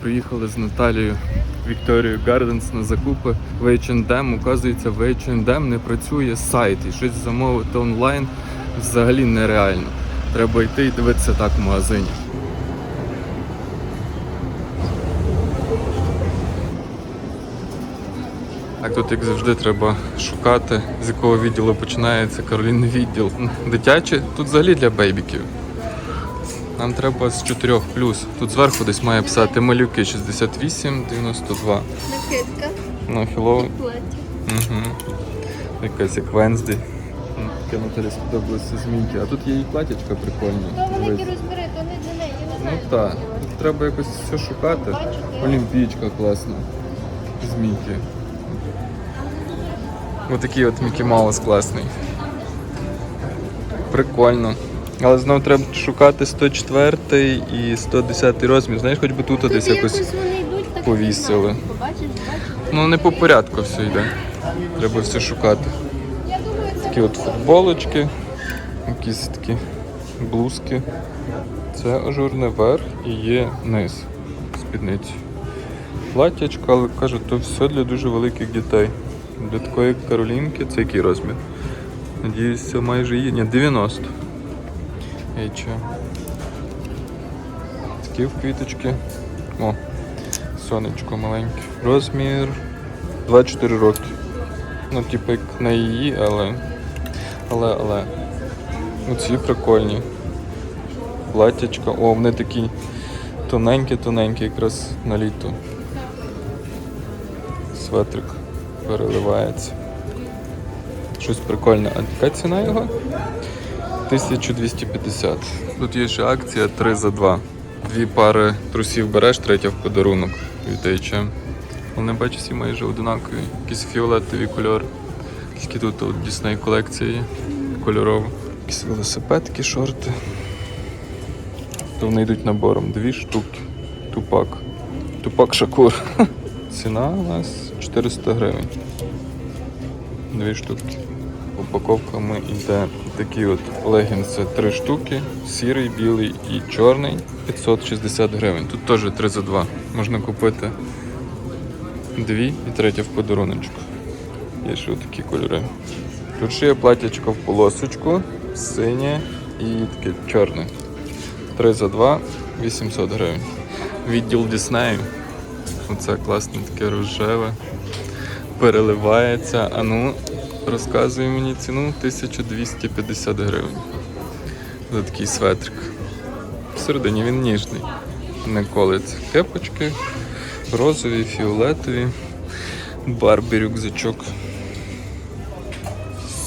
Приїхали з Наталією Вікторією Гарденс на закупи в H&M. Оказується, в H&M не працює сайт і щось замовити онлайн взагалі нереально. Треба йти і дивитися так в магазині. Так тут, як завжди, треба шукати, з якого відділу починається Каролін відділ. Дитячі тут взагалі для бейбіків. Нам треба з 4 Тут зверху десь має писати малюки 68, 92. Накидка, Ну, плаття. Угу. Якась як Венсді. Таке Наталі сподобалося змінки. А тут є і платячка прикольні. То великі Дивись. розміри, то не для неї, я не Ну так. Тут треба якось все шукати. Бачите? Олімпійчка класна. Змійки. Отакий от Мікі Маус класний. Прикольно. Але знову треба шукати 104 і 110 розмір. Знаєш, хоч би тут десь якось. вони йдуть, так повісили. не знаю. Побачиш, бачиш. Ну не по порядку все йде. Треба все шукати. Я думаю, це Такі от футболочки, якісь такі блузки. Це ажурний верх і є низ спідниці. Платтячка, але кажуть, то все для дуже великих дітей. Для такої Каролінки це який розмір? Надіюсь, це майже є. Ні, 90. H. Такі в квіточки. О, сонечко маленьке. Розмір 24 роки. Ну, типу, як на її, але. Але, але. Оці прикольні. Платтячка. О, вони такі тоненькі-тоненькі, якраз на літо. Светрик переливається. Щось прикольне. А яка ціна його? 1250. Тут є ще акція 3 за 2. Дві пари трусів береш, третя в подарунок від H&M. Вони бачу всі майже одинакові. Якісь фіолетові кольори. Тільки тут от Disney колекція є. Якісь велосипедки, шорти. То вони йдуть набором. Дві штуки. Тупак. Тупак Шакур. Ціна у нас 400 гривень. Дві штуки. Упаковками йде такі от легінси три штуки, сірий, білий і чорний 560 гривень. Тут теж 3 за 2. Можна купити дві і третя в подаруночку. Є ще такі кольори. Тут ще є платячко в полосочку, синє і таке чорне. 3 за 2, 800 гривень. Відділ Діснею. Оце класне таке рожеве. Переливається. А ну, розказує мені ціну 1250 гривень. За такий светрик. Всередині він ніжний. Не колиться. Кепочки, розові, фіолетові. Барбі рюкзачок.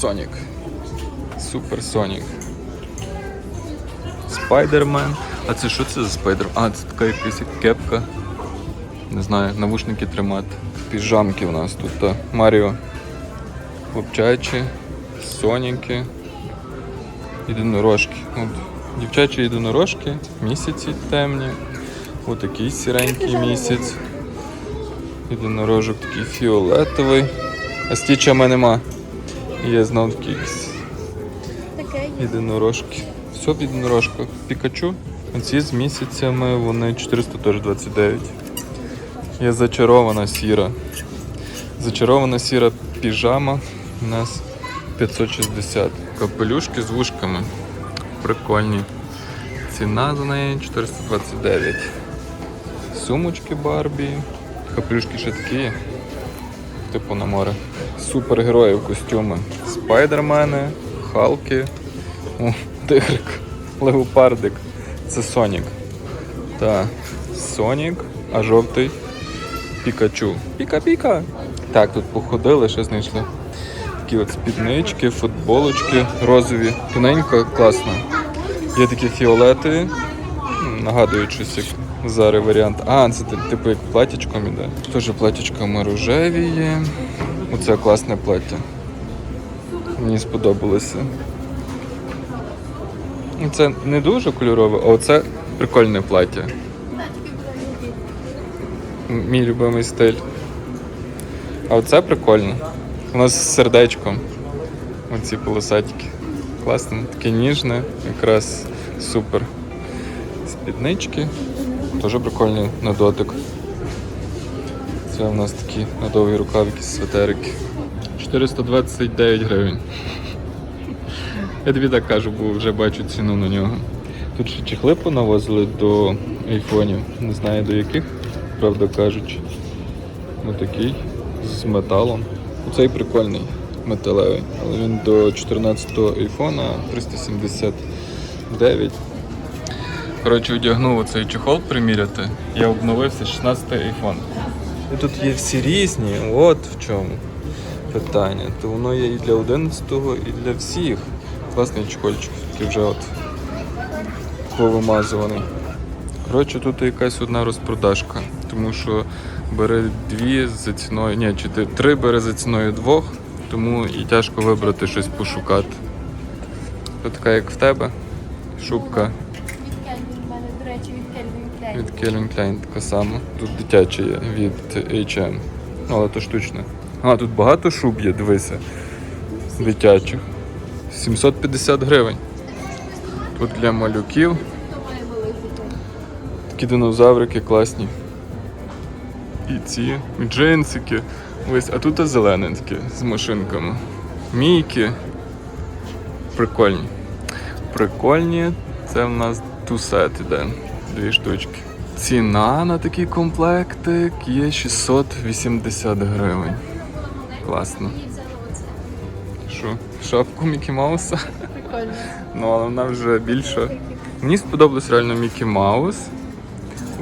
Сонік. Супер Сонік. Спайдермен. А це що це за спайдер? А, це така якась кепка. Не знаю, навушники тримати. Піжамки у нас тут. Та. Маріо. Хлопчачі, соніки, єдинорожки. От, дівчачі єдинорожки, місяці темні. Ось такий сіренький місяць. Єдинорожок такий фіолетовий. А стічами нема. Є знов якісь єдинорожки. Все в єдинорожках. Пікачу. Ці з місяцями вони 429. Є зачарована сіра. Зачарована сіра піжама у нас 560. Капелюшки з вушками. Прикольні. Ціна за неї 429. Сумочки Барбі. Капелюшки ще такі. Типу на море. Супергероїв костюми. Спайдермени, Халки. О, тигрик, леопардик. Це Сонік. Так, Сонік, а жовтий Пікачу. Піка-піка. Так, тут походили, що знайшли. Такі от спіднички, футболочки, розові. Тоненько, класно. Є такі фіолетові. М, Нагадують щось як зараз варіант. А, це типу як платічком іде. Теж платічками рожеві є. Оце класне плаття. Мені сподобалося. Ну, Це не дуже кольорове, а оце прикольне плаття. Мій любимий стиль. А оце прикольно. Воно з сердечком. Оці полосатики. Класно, таке ніжне, якраз супер. Спіднички. Теж прикольний на дотик. Це у нас такі на довгий рукав, якісь светерики. 429 гривень. Я тобі так кажу, бо вже бачу ціну на нього. Тут ще чехли понавозили до айфонів, не знаю до яких, правда кажучи. Ось такий з металом. Цей прикольний металевий, але він до 14-го айфона 379. Коротше, одягнув оцей чехол приміряти. Я обновився 16-й айфон. І тут є всі різні, от в чому питання. То воно є і для 11-го, і для всіх. Класний чехольчик, який вже от повимазуваний. Коротше, тут якась одна розпродажка, тому що бери дві за ціною, ні, чи три бери за ціною двох, тому і тяжко вибрати щось пошукати. Тут така, як в тебе, шубка Від Кельвін в мене, до речі, від Кельвін від Calvin Klein така сама. Тут дитяча є від H&M, Ну, але то штучне. А, тут багато шуб є, дивися, дитячих. 750 гривень. Тут для малюків? Такі динозаврики класні. І ці джинсики. Ось, а тут зелененькі з машинками. Мійки. Прикольні. Прикольні. Це в нас тусет іде. Дві штучки. Ціна на такий комплектик є 680 гривень. Класно. Що? Шапку Мікі Мауса? Прикольно. Ну, але вона вже більша. Мені сподобалось реально Мікі Маус.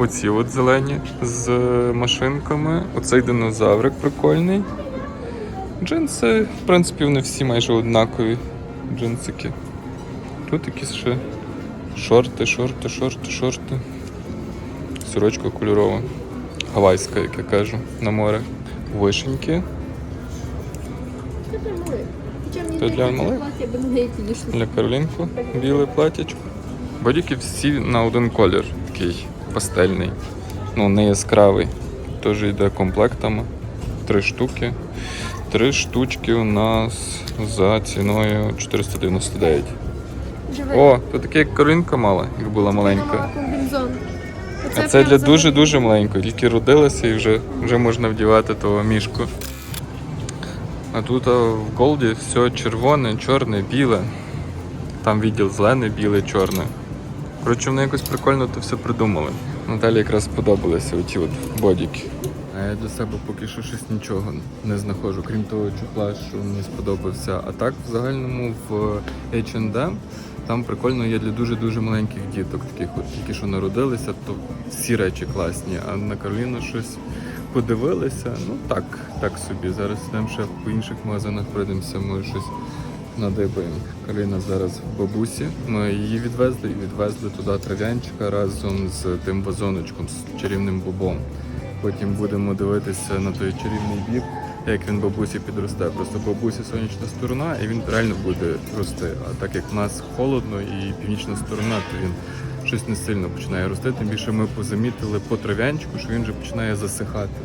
Оці от зелені з машинками. Оцей динозаврик прикольний. Джинси, в принципі, вони всі майже однакові. Джинсики. Тут якісь ще шорти, шорти, шорти, шорти. Сорочка кольорова. Гавайська, як я кажу, на море. Вишеньки Це для малих. Для Каролінку. Біле платячко. Бодіки всі на один колір, такий пастельний. Ну, не яскравий. Теж йде комплектами. Три штуки. Три штучки у нас за ціною 499. Диви. О, то таке як Каролінка мала, як була маленька. А це для дуже-дуже маленької. Тільки родилася і вже, вже можна вдівати того мішку. А тут а, в Голді все червоне, чорне, біле. Там відділ зелене, біле, чорне. Коротше, вони якось прикольно то все придумали. Наталі якраз сподобалися оті от бодіки. А я для себе поки що щось нічого не знаходжу, крім того чохла, що мені сподобався. А так, в загальному в H&M там прикольно є для дуже-дуже маленьких діток, таких от тільки що народилися, то всі речі класні. А на Кароліну щось подивилися. Ну так, так собі. Зараз йдемо ще по інших магазинах пройдемося, може щось надибаємо. Кароліна зараз в бабусі. Ми її відвезли і відвезли туди трав'янчика разом з тим вазоночком, з чарівним бобом. Потім будемо дивитися на той чарівний біб, як він бабусі підросте. Просто бабусі сонячна сторона, і він реально буде рости. А так як в нас холодно і північна сторона, то він щось не сильно починає рости. Тим більше ми позамітили по трав'янчику, що він вже починає засихати.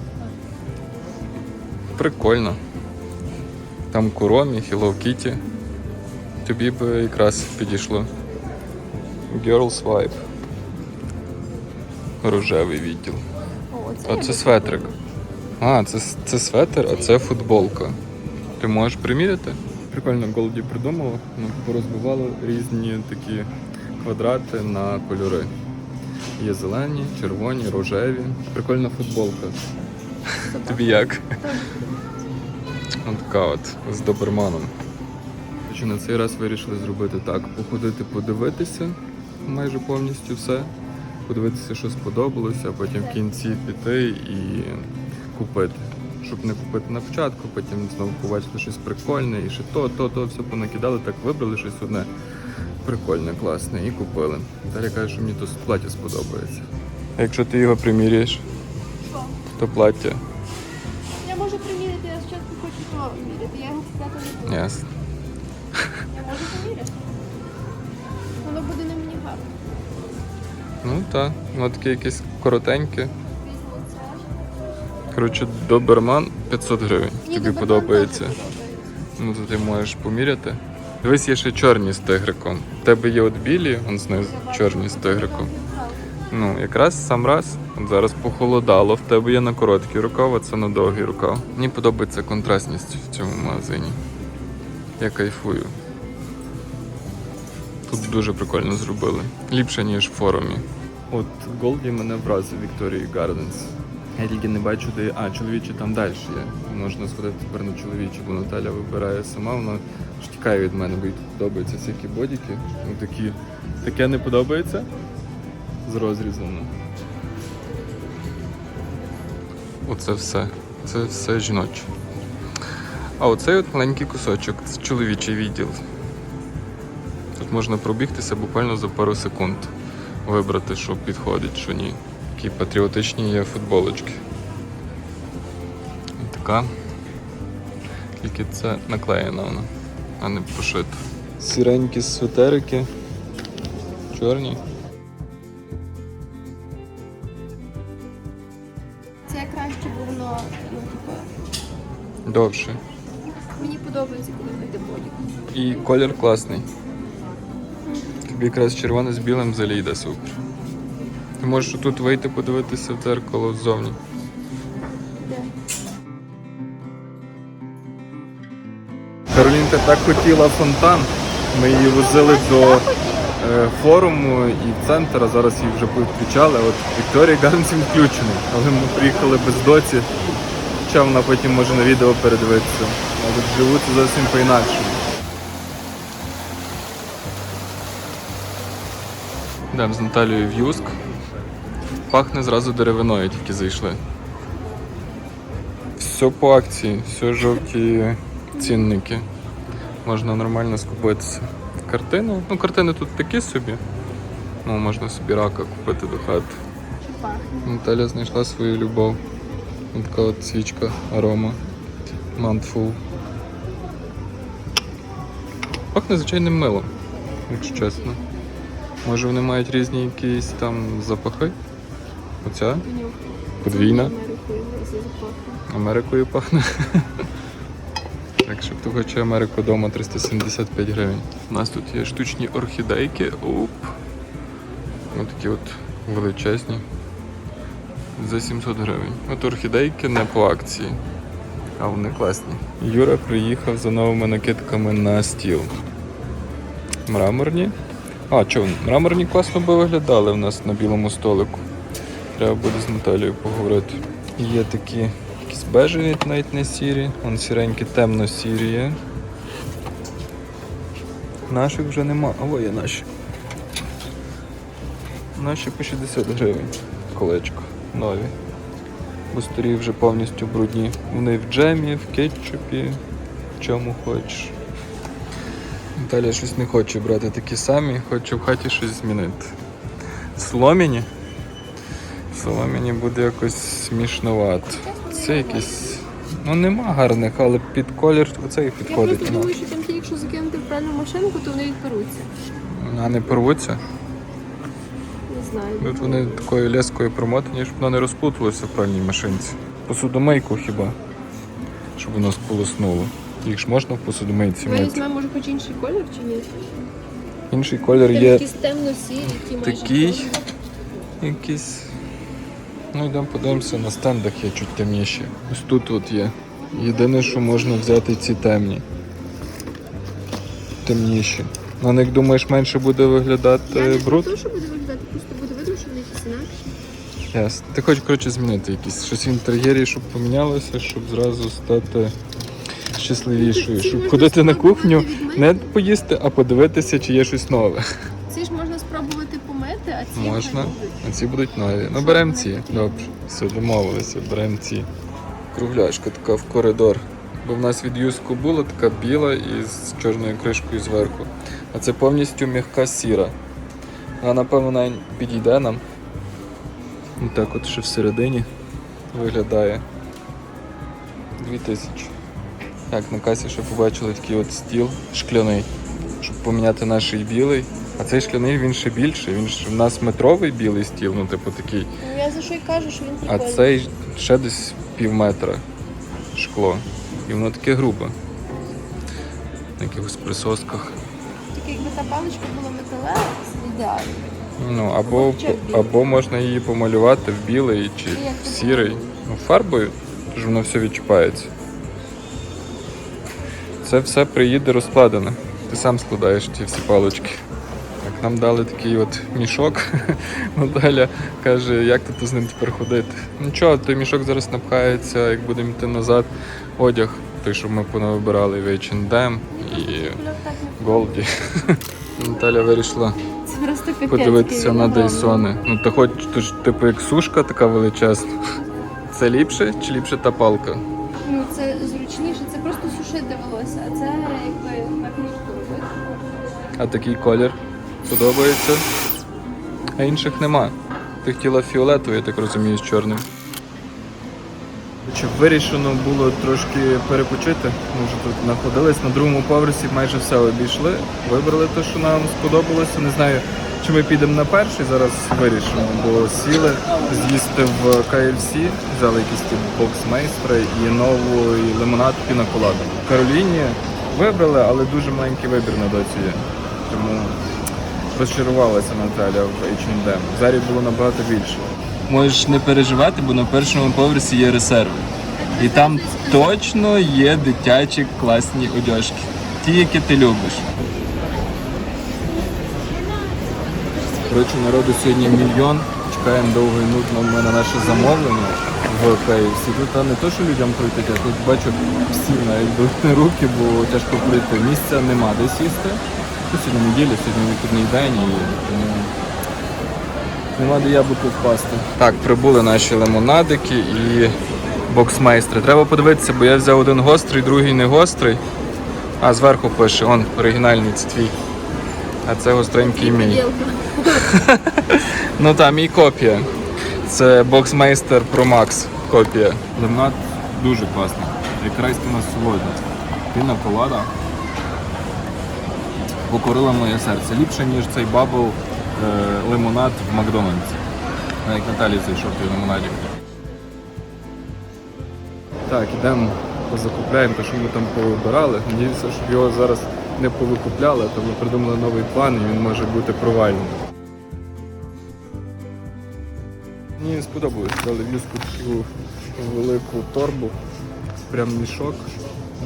Прикольно. Там Куромі, Hello Kitty. Тобі б якраз підійшло. Girls Vibe. Рожевий відділ. О, це светрик. А, це, це светр, а це футболка. Ти можеш приміряти? Прикольно Голді придумала. Ну, порозбивали різні такі квадрати на кольори. Є зелені, червоні, рожеві. Прикольна футболка. Тобі як? Така от з доберманом. Чи на цей раз вирішили зробити так: походити, подивитися майже повністю все, подивитися, що сподобалося, а потім в кінці піти і купити. Щоб не купити на початку, потім знову побачити щось прикольне і ще то, то, то все понакидали, так вибрали щось одне прикольне, класне і купили. Далі каже, що мені то плаття сподобається. А якщо ти його приміряєш, Що? то плаття. Я можу приміряти, я спочатку хочу то міряти. Я його купляти не буду. Ясно. Так, воно таке якесь коротеньке. Коротше, доберман 500 гривень. Тобі Доберман подобається. дуже подобається. Ну то ти можеш поміряти. Дивись, є ще чорні з тигриком. У тебе є от білі, он знизу, чорні з тигриком. Ну, якраз сам раз. От зараз похолодало, в тебе є на короткий рукав, а це на довгий рукав. Мені подобається контрастність в цьому магазині. Я кайфую. Тут дуже прикольно зробили. Ліпше, ніж в форумі. От Голді мене вразив Victoria Gardens. Я тільки не бачу, де. А, чоловічі там далі є. Можна сходити тепер на чоловічі, бо Наталя вибирає сама, вона ж тікає від мене, бо їй подобаються всякі бодіки. Ну, такі. Таке не подобається? З розрізом. Оце все. Це все жіноче. А оцей от маленький кусочок це чоловічий відділ. Тут можна пробігтися буквально за пару секунд, вибрати, що підходить, що ні. Такі патріотичні є футболочки. І така. Тільки це наклеєна вона, а не пошита. Сіренькі светерики. Чорні. Це краще, бо воно, ну, типу, Довше. мені подобається, коли вийде бодік. І колір класний. Тобі якраз червоне з білим взагалі йде супер. Ти можеш тут вийти подивитися в дзеркало ззовні. Каролінка так хотіла фонтан. Ми її возили до е, форуму і в центр, а зараз її вже підключали. От Вікторія Гарденс він включений, але ми приїхали без доці. Хоча вона потім може на відео передивитися. А тут живуть зовсім по-інакшому. Йдемо з Наталією в Юск. Пахне зразу деревиною, тільки зайшли. Все по акції, все жовті цінники. Можна нормально скупитися. Картини. Ну, картини тут такі собі. Ну, можна собі рака купити до хати. Наталя знайшла свою любов. Така от свічка арома. Mantful. Пахне звичайним милом, якщо чесно. Може вони мають різні якісь там запахи? Оця? Подвійна. Америкою пахне. Якщо хто хоче Америку вдома 375 гривень. У нас тут є штучні орхідейки. Оп. Ось такі от величезні. За 700 гривень. От орхідейки не по акції. А вони класні. Юра приїхав за новими накидками на стіл. Мраморні. А, чого? Мраморні класно би виглядали в нас на білому столику. Треба буде з Наталією поговорити. Є такі якісь бежеві, навіть не сірі. Вон сіренькі, темно-сірі є. Наших вже нема. Або є наші. Наші по 60 гривень. Колечко. Нові. Бо старі вже повністю брудні. Вони в джемі, в кетчупі, в чому хочеш. Наталя щось не хоче брати такі самі, хоче в хаті щось змінити. Соломіні? Соломіні буде якось смішнувато. Це якісь. Ну нема гарних, але під колір оцей Я підходить. просто ну. думаю, що там ті, якщо закинути в пральну машинку, то вони відперуться. А не порвуться. Не знаю. Тут вони такою лескою промотані, щоб воно не розплуталося в пральній машинці. Посудомийку хіба? Щоб воно сполоснуло. Їх ж можна в посудомийці Ми мити. візьмемо, може, хоч інший колір чи ні? Інший колір Там є якісь темно-сірі, які майже. такий. чорні. якийсь. Ну йдемо подивимося, на стендах є чуть темніші. Ось тут от є. Єдине, що можна взяти ці темні. Темніші. На них думаєш менше буде Я виглядати не бруд? те, що буде виглядати, просто буде видно, що вони якісь інакші. Ясно. Ти хочеш коротше змінити якісь щось в інтер'єрі, щоб помінялося, щоб зразу стати щасливішою. Щоб ходити на кухню, не поїсти, а подивитися, чи є щось нове. Ці ж можна спробувати помити, а ці Можна. А ці будуть нові. Ну беремо ці. Добре. Все, домовилися, беремо ці. Кругляшка така в коридор. Бо в нас від юску була така біла і з чорною кришкою зверху. А це повністю м'яка сіра. А напевно підійде нам. І так от ще всередині виглядає. 2000. Так, на касі ще побачили такий от стіл шкляний, щоб поміняти наш білий. А цей шкляний він ще більший. Він ж в нас метровий білий стіл, ну типу такий. Ну я за що й кажу, що він А цей ще десь пів метра шкло. І воно таке грубе. На якихось присосках. Тільки якби та паличка була металева, це ідеально. Ну, або, або можна її помалювати в білий чи в сірий. Ну, фарбою, тож воно все відчіпається. Це все приїде розкладене. Ти сам складаєш ті всі палочки. Так, нам дали такий от мішок. Наталя каже, як тут з ним тепер ходити. Нічого, той мішок зараз напхається, як будемо йти назад. Одяг, той, що ми понавибирали в H&M і Голді. Наталя вирішила подивитися на. Дейсони. Ну то хоч типу як сушка така величезна. Це ліпше чи ліпше та палка? Ну це зручніше, це просто сушити волосся, а це якби на книжку робити. А такий колір подобається. А інших нема. Ти хотіла фіолетовий, я так розумію, з чорним. Чи вирішено було трошки перепочити. Ми вже тут знаходились на другому поверсі, майже все обійшли. Вибрали те, що нам сподобалося. Не знаю, чи ми підемо на перший, зараз вирішимо, бо сіли з'їсти в KFC, взяли якісь ті боксмейстри і нову і лимонад пінаколаду. В Кароліні вибрали, але дуже маленький вибір на доці є. Тому розчарувалася Наталя в H&M. Зарі було набагато більше. Можеш не переживати, бо на першому поверсі є резерви. І там точно є дитячі класні одяжки. Ті, які ти любиш. Коротше, народу сьогодні мільйон. Чекаємо довго і нудно на наше замовлення в KFC. Тут не то, що людям пройти, а тут бачу всі навіть руки, бо тяжко пройти. Місця нема де сісти. Тут сьогодні неділя, сьогодні вихідний день і тому нема де яблуко впасти. Так, прибули наші лимонадики і боксмейстри. Треба подивитися, бо я взяв один гострий, другий не гострий. А зверху пише, он оригінальний твій. А це гостренький мій. Ну там мій копія. Це боксмейстер Pro Max копія. Лимонад дуже класний. Якраз насолода. Піна колада покорила моє серце. Ліпше, ніж цей бабл е, лимонад в Макдональдсі. А Як Наталі зайшов той лимонадик. Так, ідемо позакупляємо те, що ми там повибирали. Надіюся, щоб його зараз не повикупляли, а то ми придумали новий план і він може бути провальним. Мені сподобалось, дали візку таку велику торбу, прям мішок.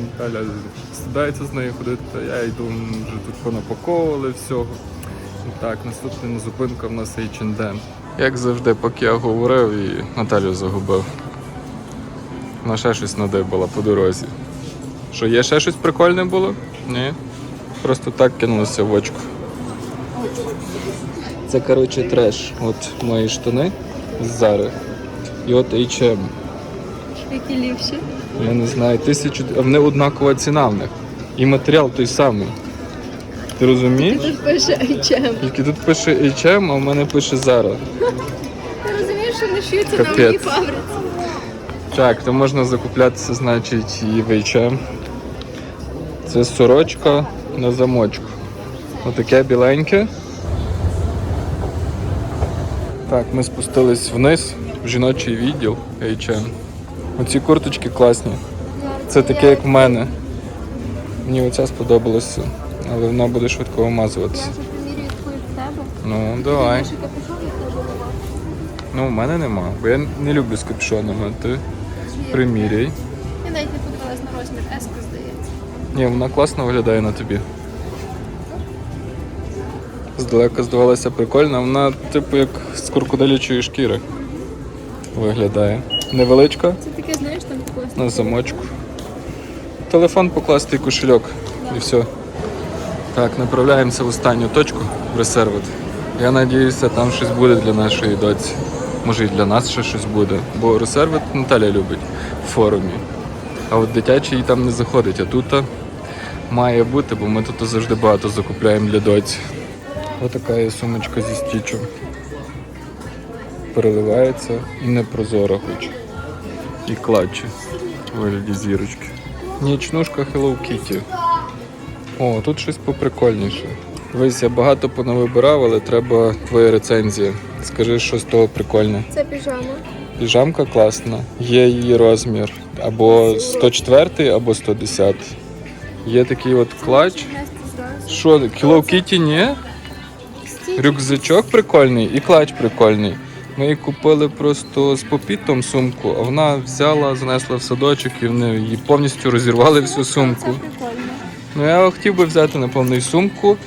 Наталя стидається з нею ходити, а я йду вже тут понапаковували всього. Так, наступна зупинка в нас H&M. Як завжди, поки я говорив і Наталю загубив. Вона ще щось надибала по дорозі. Що, є ще щось прикольне було? Ні. Просто так кинулося в очку. Це, коротше, треш. От мої штани з Зари. І от H&M. Які ліпші. Я не знаю, тисячу. А вони однакова ціна в них. І матеріал той самий. Ти розумієш? Тут пише H&M. Тільки тут пише H&M, а в мене пише Zara. Ти розумієш, що не шиються на Капець. моїй фабриці. Так, то можна закуплятися, значить, і в H&M. Це сорочка на замочку. Отаке біленьке. Так, ми спустились вниз в жіночий відділ H&M. Оці курточки класні. Це таке, як в мене. Мені оця сподобалася, але вона буде швидко вимазуватися. Ну, давай. Ну, в мене нема, бо я не люблю з капюшонами. Ти приміряй. Я навіть не подивилась на розмір S, здається. Ні, вона класно виглядає на тобі. Здалека здавалася прикольна, вона типу як з куркудалячої шкіри виглядає. Невеличка Це таке, знаєш, там якогось. на замочку. Телефон покласти і кошельок. І все. Так, направляємося в останню точку в ресервит. Я надіюся, там щось буде для нашої доці. Може і для нас ще щось буде. Бо ресервит Наталя любить в форумі. А от дитячий там не заходить, а тут має бути, бо ми тут завжди багато закупляємо для доці. Отака є сумочка зі стічем. Переливається і не прозора хоч. І клатчі вигляді зірочки. Нічнушка Hello Kitty. О, тут щось поприкольніше. Дивись, я багато понавибирав, але треба твоя рецензія. Скажи, що з того прикольне. Це піжама. Піжамка класна, є її розмір. Або 104, або 110. Є такий от клач. Що, Hello Kitty ні? Рюкзачок прикольний і клач прикольний. Ми її купили просто з попітом сумку, а вона взяла, занесла в садочок і вони її повністю розірвали всю сумку. Ну я хотів би взяти напевно і сумку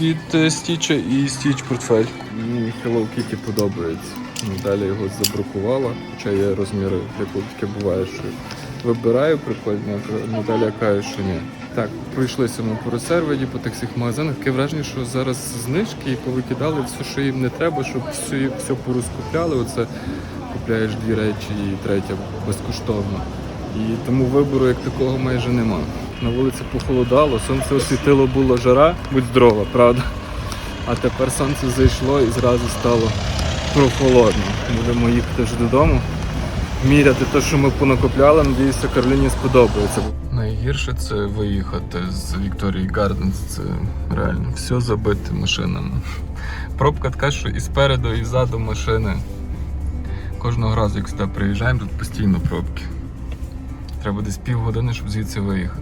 від е, Стіча і Стіч портфель. Мені Hello Kitty подобається. Ну, Далі його забракувала, хоча є розміри, як таке буває, що вибираю прикольно, а Наталя каже, що ні. Так, пройшлися ми по резерваді, по тих всіх магазинах. Таке враження, що зараз знижки і повикидали все, що їм не треба, щоб все, все порозкупляли. Оце купляєш дві речі і третя безкоштовно. І тому вибору як такого майже нема. На вулиці похолодало, сонце освітило, була жара, будь здорова, правда. А тепер сонце зайшло і зразу стало прохолодно. Будемо їхати вже додому. Міряти те, що ми понакопляли, надіюся, Карліні сподобається. Найгірше це виїхати з Вікторії Гарденс. Це реально все забите машинами. Пробка така, що і спереду, і ззаду машини. Кожного разу, як сюди приїжджаємо, тут постійно пробки. Треба десь півгодини, щоб звідси виїхати.